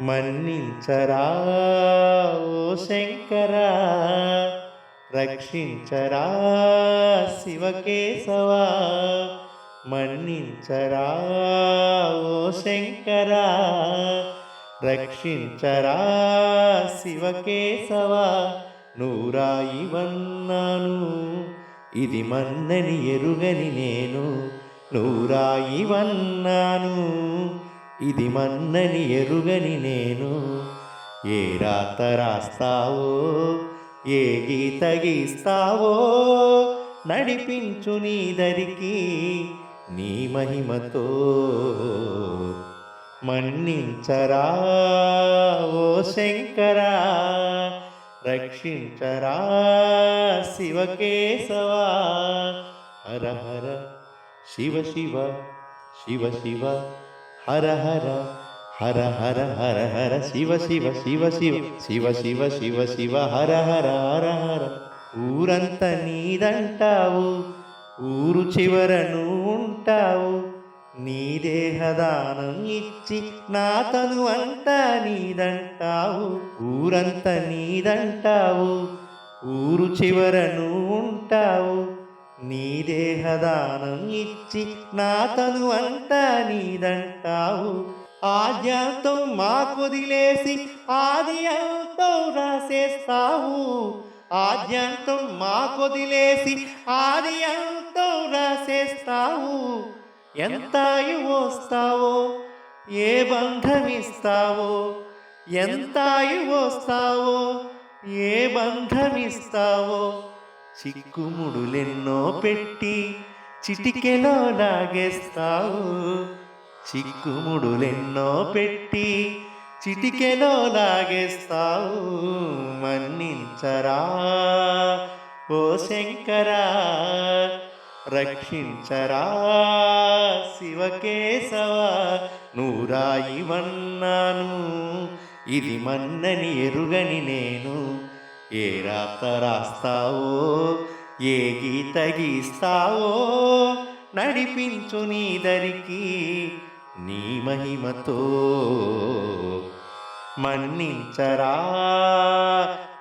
మన్నించరా ఓ శంకరా రక్షించరా శివకేశవా మన్నించరా ఓ శంకరా రక్షించరా శివకేశవా నూరాయి వన్నాను ఇది మన్నని ఎరుగని నేను నూరాయి వన్నాను. ఇది మన్నని ఎరుగని నేను. ఏ రాత రాస్తావో ఏ గీత గీస్తావో నడిపించు నీ దరికి నీ మహిమతో. మన్నించరా ఓ శంకరా రక్షించరా శివకేశవా. హర హర శివ శివ శివ శివ. హర హర హర హర హర హర శివ శివ శివ శివ శివ శివ శివ శివ హర హర హర హర. ఊరంతా నీదంటావు ఊరు చివరను ఉంటావు నీ దేహదానం ఇచ్చి నా తను అంతా నీదంటావు. ఊరంతా నీదంటావు ఊరు చివరను ఉంటావు నీ దేహదానం ఇచ్చి నా తను అంతా నీదంటావు. ఆద్యంతం మాకొదిలేసి ఆది అంతం రాసేస్తావు. ఆద్యంతం మాకొదిలేసి ఆది అంతం రాసేస్తావు. ఎంత వస్తావో ఏ బంధమిస్తావో ఎంత వస్తావో ఏ బంధమిస్తావో చిక్కుముడులెన్నో పెట్టి చిటికెలో లాగేస్తావు. చిక్కుముడులెన్నో పెట్టి చిటికెలో లాగేస్తావు. మన్నించరా ఓ శంకరా రక్షించరా శివకేశవ నూరాయి వన్నాను ఇది మన్నని ఎరుగని నేను. ఏ రాత రాస్తావో ఏ గీత గీస్తావో? నడిపించు నీ దరికి నీ మహిమతో. మన్నించరా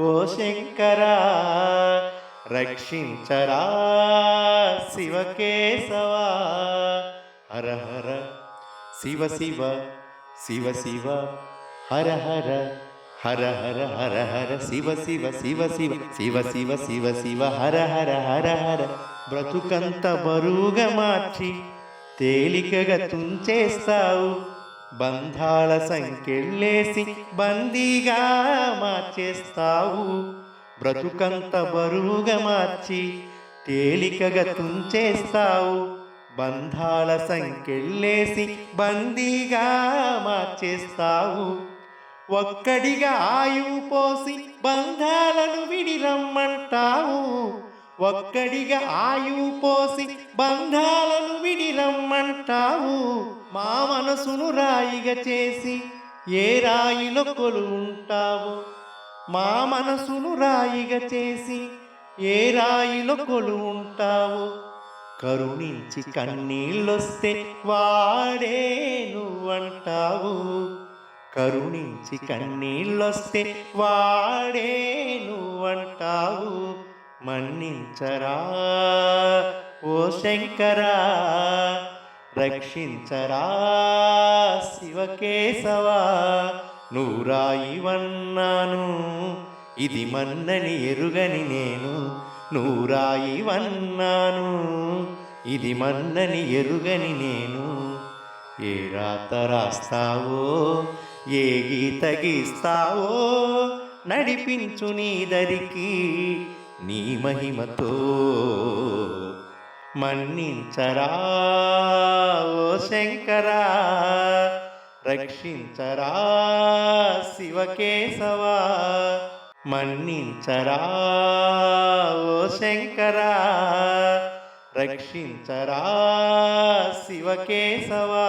ఓ శంకరా? రక్షించరా శివకేశవా? హర హర. శివ శివ. శివ శివ. హర హర. హర హర హర హర శివ శివ శివ శివ శివ శివ శివ శివ హర హర హర హర బ్రతుకంత బరువుగా మార్చి తేలికగా తుంచేస్తావు. బంధాల సంఖ్యలేసి బందీగా మార్చేస్తావు. బ్రతుకంత బరువుగా మార్చి తేలికగా తుంచేస్తావు. బంధాల సంఖ్యలేసి బందీగా మార్చేస్తావు. ఒక్కడిగా ఆయువు పోసి బంధాలను విడిరమ్మంటావు. ఒక్కడిగా ఆయువు పోసి బంధాలను విడిరమ్మంటావు. మా మనసును రాయిగా చేసి ఏ రాయిలో కొలువుంటావు? మా మనసును రాయిగా చేసి ఏ రాయిలో కొలువుంటావు? కరుణించి కన్నీళ్ళొస్తే వాడే నువ్వంటావు కరుణించి కన్నీళ్ళొస్తే వాడే నువ్వంటావు మన్నించరా ఓ శంకరా రక్షించరా శివకేశవా. నూరాయి వన్నాను ఇది మన్నని ఎరుగని నేను. నూరాయి వన్నాను ఇది మన్నని ఎరుగని నేను. ఏ రాత రాస్తావో ఏ గీత గీస్తావో నడిపించు నీదరికి నీ మహిమతో మన్నించరా ఓ శంకరా రక్షించరా శివకేశవా మన్నించరా ఓ శంకరా రక్షించరా శివకేశవా.